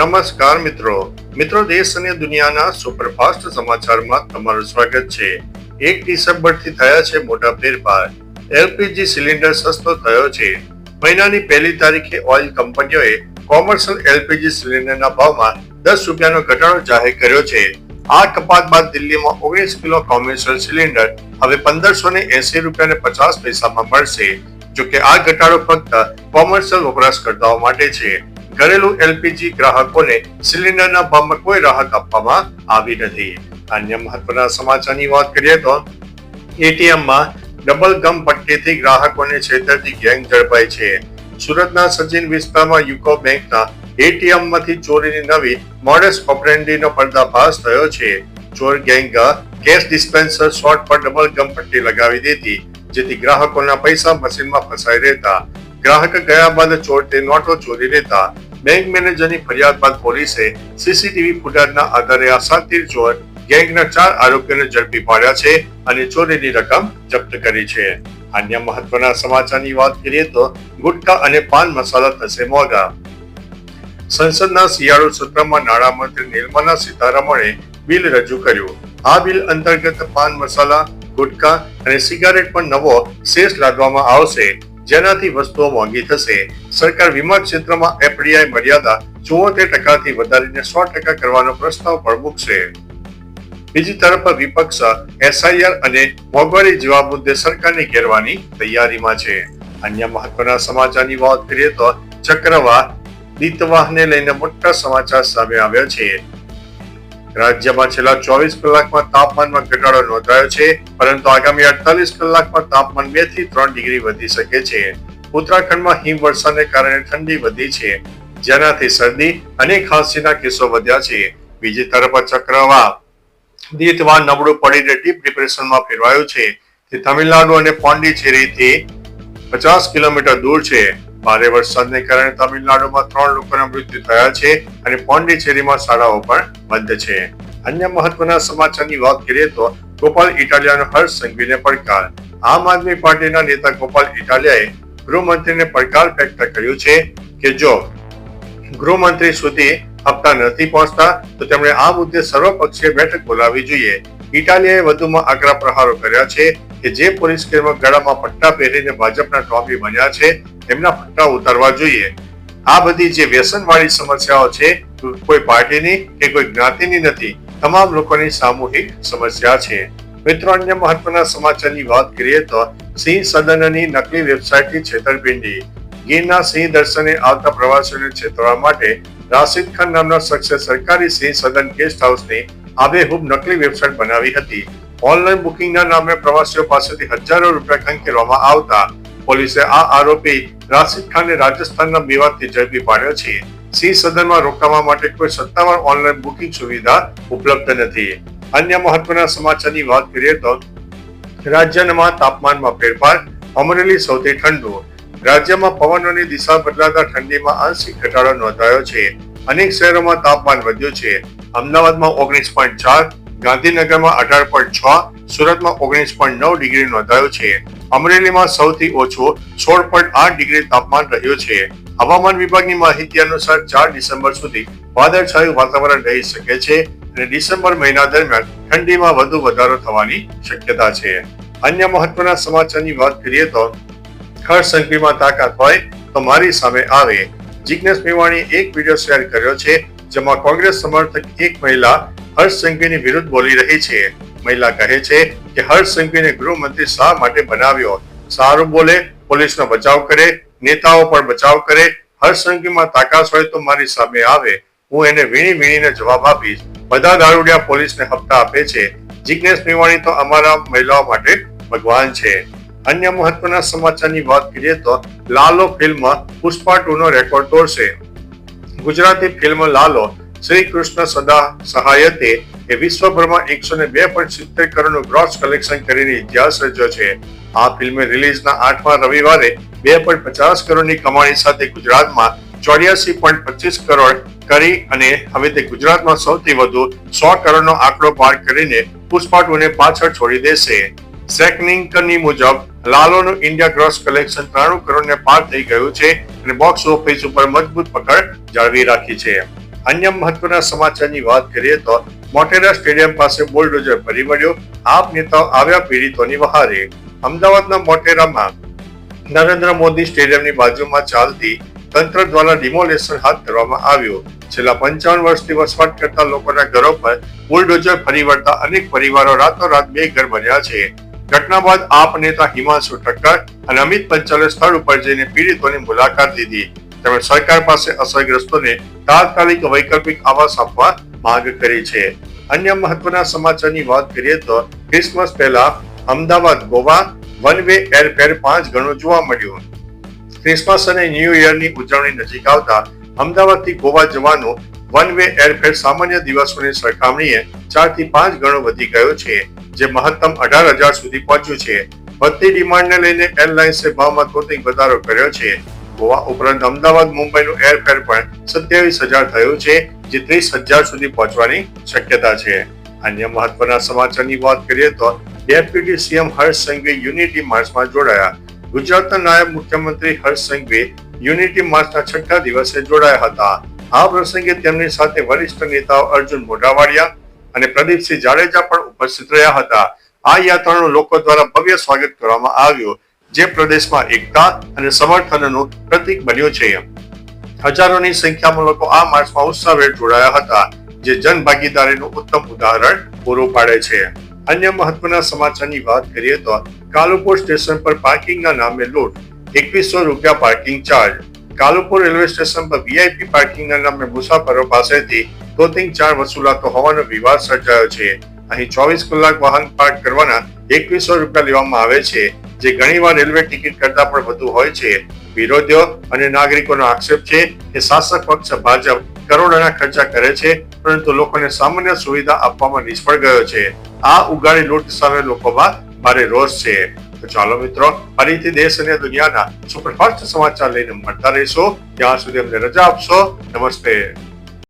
નમસ્કાર મિત્રો. મિત્રો દેશ અને દુનિયાના સુપરફાસ્ટ સમાચારમાં તમારું સ્વાગત છે. એક ડિસેમ્બરથી થયા છે મોટા ફેરફાર. એલપીજી સિલિન્ડર સસ્તો થયો છે. મહિનાની પહેલી તારીખે ઓઇલ કંપનીઓએ કોમર્શિયલ એલપીજી સિલિન્ડરના ભાવમાં દસ રૂપિયાનો ઘટાડો જાહેર કર્યો છે. આ કપાત બાદ દિલ્હીમાં ઓગણીસ કિલો કોમર્શિયલ સિલિન્ડર હવે પંદરસો ને એસી રૂપિયા પચાસ પૈસામાં મળશે. જોકે આ ઘટાડો ફક્ત કોમર્શિયલ વપરાશકર્તાઓ માટે છે. ઘરેલું એલપીજી ગ્રાહકોને સિલિન્ડરના ભાવમાં કોઈ રાહત આપવામાં આવી નથી. અન્ય મહત્વના સમાચારની વાત કરીએ તો એટીએમમાં ડબલ ગમ પટ્ટીથી ગ્રાહકોને છેતરતી ગેંગ ઝડપાઈ છે. સુરતના સચિન વિસ્તારમાં યુકો બેંકના એટીએમમાંથી ચોરીની નવી મોડેસ ઓપરેન્ડીનો પર્દાફાશ થયો છે. ચોર ગેંગ કેશ ડિસ્પેન્સર શોર્ટ પર ડબલ ગમ પટ્ટી લગાવી દીધી જેથી ગ્રાહકોના પૈસા મશીનમાં ફસાઈ રહેતા. ગ્રાહક ગયા બાદ ચોર તે નોટો ચોરી લેતા બેંક મેનેજરની ફરિયાદ બાદ પોલીસે સીસીટીવી ફૂટેજના આધારે આ સાતીર ચોર ગેંગના ચાર આરોપીઓને ઝડપી પાડ્યા છે અને ચોરીની રકમ જપ્ત કરી છે. અન્ય મહત્વના સમાચારની વાત કરીએ તો ગુટકા અને પાન મસાલા થશે મોંઘા. સંસદના શિયાળુ સત્રમાં નાણામંત્રી નિર્મલા સીતારમણે બિલ રજૂ કર્યું. આ બિલ અંતર્ગત પાન મસાલા, ગુટકા અને સિગારેટ પર નવો સેસ લાદવામાં આવશે. જેનાથી વસ્તુઓ મોંઘી થશે. સરકાર વીમા ક્ષેત્રમાં એફડીઆઈ મર્યાદા ચુમ્મોતેર ટકાથી વધારીને સો ટકા કરવાનો પ્રસ્તાવ પણ મૂકશે. બીજી તરફ વિપક્ષ, એસઆઈઆર અને મોંઘવારી જેવા મુદ્દે સરકારને ઘેરવાની તૈયારીમાં છે. અન્ય મહત્વના સમાચારની વાત કરીએ તો ચક્રવાત દીતવાહને લઈને મોટા સમાચાર સામે આવ્યા છે. રાજ્યમાં છેલ્લા ચોવીસ કલાકમાં તાપમાનમાં ઘટાડો નોંધાયો છે, પરંતુ આગામી અડતાલીસ કલાકમાં તાપમાન બેથી ત્રણ ડિગ્રી વધી શકે છે. ઉત્તરાખંડમાં હિમવર્ષાને કારણે ઠંડી વધી છે. જેનાથી શરદી અને ખાંસીના કેસો વધ્યા છે. બીજી તરફ ચક્રવા દીતવા નબળું પડીને ડીપ ડિપ્રેશનમાં ફેરવાયું છે. તે તમિલનાડુ અને પોન્ડિચેરીથી પચાસ કિલોમીટર દૂર છે. ભારે વરસાદને કારણે તમિલનાડુમાં ત્રણ લોકોના મૃત્યુ થયા છે અને પોંડિચેરીમાં શાળાઓ પણ બંધ છે. અન્ય મહત્વના સમાચારની વાત કરીએ તો ગોપાલ ઇટાલિયાનો હર્ષ સંઘવીને પડકાર. આમ આદમી પાર્ટીના નેતા ગોપાલ ઇટાલિયાએ ગૃહમંત્રીને પડકાર વ્યક્ત કર્યો છે કે જો ગૃહમંત્રી સુધી હપ્તા નથી પહોંચતા, તો તેમણે આ મુદ્દે સર્વપક્ષીય બેઠક બોલાવવી જોઈએ. ઇટાલિયાએ વધુમાં આકરા પ્રહારો કર્યા છે કે જે પોલીસ કર્મીઓ ગળામાં પટ્ટા પહેરીને ભાજપના ટ્રોફી બન્યા છે તેમના પટ્ટા ઉતારવા જોઈએ. આ બધી જે વ્યસનવાળી સમસ્યાઓ છે, કોઈ પાર્ટીની કે કોઈ જ્ઞાતિની નથી, તમામ લોકોની સામૂહિક સમસ્યા છે. મિત્રો, અન્ય મહત્વના સમાચારની વાત કરીએ તો સિંહ સદનની નકલી વેબસાઇટની છેતરપિંડી. ગીરના સિંહ દર્શને આવતા પ્રવાસીઓને છેતરવા માટે રાશિદ ખાન નામના શખ્સે સરકારી સિંહ સદન ગેસ્ટ હાઉસની આબેહૂબ નકલી વેબસાઇટ બનાવી હતી. ઓનલાઈન બુકિંગના નામે પ્રવાસીઓ પાસેથી હજારો રૂપિયા ખંખેરવામાં આવતા પોલીસે આ આરોપી રાશિદ ખાનને રાજસ્થાનના મેવાતથી ઝડપી પાડ્યો છે. સિંહ સદનમાં રોકાવા માટે કોઈ સત્તાવાર ઓનલાઈન બુકિંગ સુવિધા ઉપલબ્ધ નથી. અન્ય મહત્વના સમાચારની વાત કરીએ તો રાજ્યમાં તાપમાનમાં ફેરફાર, અમરેલી સૌથી ઠંડુ. રાજ્યમાં પવનોની દિશા બદલાતા ઠંડીમાં આંશિક ઘટાડો નોંધાયો છે. અનેક શહેરોમાં તાપમાન વધ્યું છે. અમદાવાદમાં ઓગણીસ પોઈન્ટ ચાર, ગાંધીનગરમાં અઢાર પોઈન્ટ છ સુરતમાં ઓગણીસ પોઈન્ટ નવ ડિગ્રી નોંધાયો છે. અમરેલીમાં સૌથી ઓછો સોળ પોઈન્ટ આઠ ડિગ્રી તાપમાન રહ્યો છે. હવામાન વિભાગની માહિતી અનુસાર ચાર ડિસેમ્બર સુધી વાદળછાયું વાતાવરણ રહી શકે છે અને ડિસેમ્બર મહિના દરમિયાન ઠંડીમાં વધુ વધારો થવાની શક્યતા છે. અન્ય મહત્વના સમાચારની વાત કરીએ તો ખર સંઘવીમાં તાકાત હોય તો મારી સામે આવે. જિજ્ઞેશ મેવાણીએ એક વીડિયો શેર કર્યો છે જેમાં કોંગ્રેસ સમર્થક એક મહિલા હર્ષ સંઘવીની વિરુદ્ધ બોલી રહી છે. મહિલા કહે છે કે હર્ષ ગૃહમંત્રી શા માટે બનાવ્યો? સારું બોલે, પોલીસનો બચાવ કરે, નેતાઓ પણ બચાવ કરે. હર્ષ તાકાત હોય તો મારી સામે આવે. હું એને વીણી વીણીને જવાબ આપીશ. બધા દારૂડિયા પોલીસને હપ્તા આપે છે. જિજ્ઞેશ મેવાણી તો અમારા મહિલાઓ માટે ભગવાન છે. અન્ય મહત્વના સમાચારની વાત કરીએ તો લાલો ફિલ્મ પુષ્પા ટુ નો રેકોર્ડ તોડશે. ગુજરાતી ફિલ્મ લાલો શ્રી કૃષ્ણ સદા સહાયતે એ વિશ્વભરમાં એકસો ને બે પોઈન્ટ સિત્તેર કરોડનું ગ્રોસ કલેક્શન કરીને ઇતિહાસ રચ્યો છે. આ ફિલ્મે રિલીઝના આઠમા રવિવારે બે પોઈન્ટ પચાસ કરોડની કમાણી સાથે ગુજરાતમાં ચોર્યાસી પોઈન્ટ પચીસ કરોડ કરી અને હવે તે ગુજરાતમાં સૌથી વધુ સો કરોડનો આંકડો પાર કરીને પુષ્પા ટુને પાછળ છોડી દેશે. સેકનિંકની મુજબ લાલોનું ઇન્ડિયા ગ્રોસ કલેક્શન ત્રાણું કરોડને પાર થઈ ગયું છે અને બોક્સ ઓફિસ ઉપર મજબૂત પકડ જાળવી રાખી છે. અન્ય મહત્વના સમાચારની વાત કરીએ તો મોટેરા સ્ટેડિયમ પાસે બુલડોઝર ફરી વળ્યો. આપ નેતાઓ આવ્યા પીડિતોની વહારે. અમદાવાદના મોટેરામાં નરેન્દ્ર મોદી સ્ટેડિયમની બાજુમાં ચાલતી તંત્ર દ્વારા ડિમોલેશન હાથ ધરવામાં આવ્યું. છેલ્લા પંચાવન વર્ષથી વસવાટ કરતા લોકોના ઘરો પર બુલડોઝર ફરી વળતા અનેક પરિવારો રાતોરાત બે ઘર બન્યા છે. ઘટના બાદ આપ નેતા હિમાંશુ ઠક્કર અને અમિત પંચાલે સ્થળ ઉપર જઈને પીડિતોની મુલાકાત લીધી. તેમણે સરકાર પાસે અસરગ્રસ્તોને તાત્કાલિક વૈકલ્પિક આવાસ આપવા માંગ કરી છે. અન્ય મહત્વના સમાચારની વાત કરીએ તો ક્રિસમસ પહેલા Ahmedabad, Goa, one way airfare પાંચ ગણો જોવા મળ્યું. ક્રિસમસ અને ન્યૂ ઇયરની ઉજવણી નજીક આવતા અમદાવાદથી ગોવા જવાનું વન વે એરફેર સામાન્ય દિવસોની સરખામણીએ ચારથી પાંચ ગણો વધી ગયો છે, જે મહત્તમ અઢાર હજાર સુધી પહોંચ્યું છે. વધતી ડિમાન્ડને લઈને એરલાઇન્સે ભાવમાં તોતિંગ વધારો કર્યો છે. ગોવા ઉપરાંત અમદાવાદ મુંબઈનું એરફેર પણ સત્યાવીસ હજાર થયું છે, જે ત્રીસ હજાર સુધી પહોંચવાની શક્યતા છે. અન્ય મહત્વના સમાચારની વાત કરીએ તો deputy CM Harsh Sanghavi unity માર્ચમાં જોડાયા. ગુજરાતના નાયબ મુખ્યમંત્રી હર્ષ સંઘવી યુનિટી માર્ચના છઠ્ઠા દિવસે જોડાયા હતા. આ પ્રસંગે તેમની સાથે વરિષ્ઠ નેતાઓ અર્જુન મોઢાવાડિયા અને પ્રદીપસિંહ જાડેજા પણ ઉપસ્થિત રહ્યા હતા. આ યાત્રાનું લોકો દ્વારા ભવ્ય સ્વાગત કરવામાં આવ્યું. જે પ્રદેશમાં એકતા અને સમર્થનનું પ્રતીક બન્યું છે હજારોની સંખ્યામાં લોકો આ માર્ચમાં ઉત્સાહભેર જોડાયા હતા, જે જનભાગીદારીનું ઉત્તમ ઉદાહરણ પૂરું પાડે છે. અન્ય મહત્વના સમાચારની વાત કરીએ તો કાલુપુર સ્ટેશન પર પાર્કિંગના નામે લૂંટ, એકવીસો રૂપિયા parking charge. Kalupur railway station પર વીઆઈપી પાર્કિંગના નામે મુસાફરો પાસેથી ધોતિંગ ચાર્જ વસૂલાતો હોવાનો વિવાદ સર્જાયો છે. અહીં ચોવીસ કલાક વાહન પાર્ક કરવાના એકવીસો રૂપિયા લેવામાં આવે છે. જે ઘણીવાર રેલવે ટિકિટ કરતા પણ વધુ હોય છે, વિરોધીઓ અને નાગરિકોનો આક્ષેપ છે કે શાસક પક્ષ ભાજપ કરોડોના ખર્ચા કરે છે, પરંતુ લોકોને સામાન્ય સુવિધા આપવામાં નિષ્ફળ ગયો છે. આ ઉગાડી લૂંટ સામે લોકોમાં ભારે રોષ છે. તો ચાલો મિત્રો, ફરીથી દેશ અને દુનિયાના સુપરફાસ્ટ સમાચાર લઈને મળતા રહીશું. ત્યાં સુધી અમને રજા આપશો. નમસ્તે.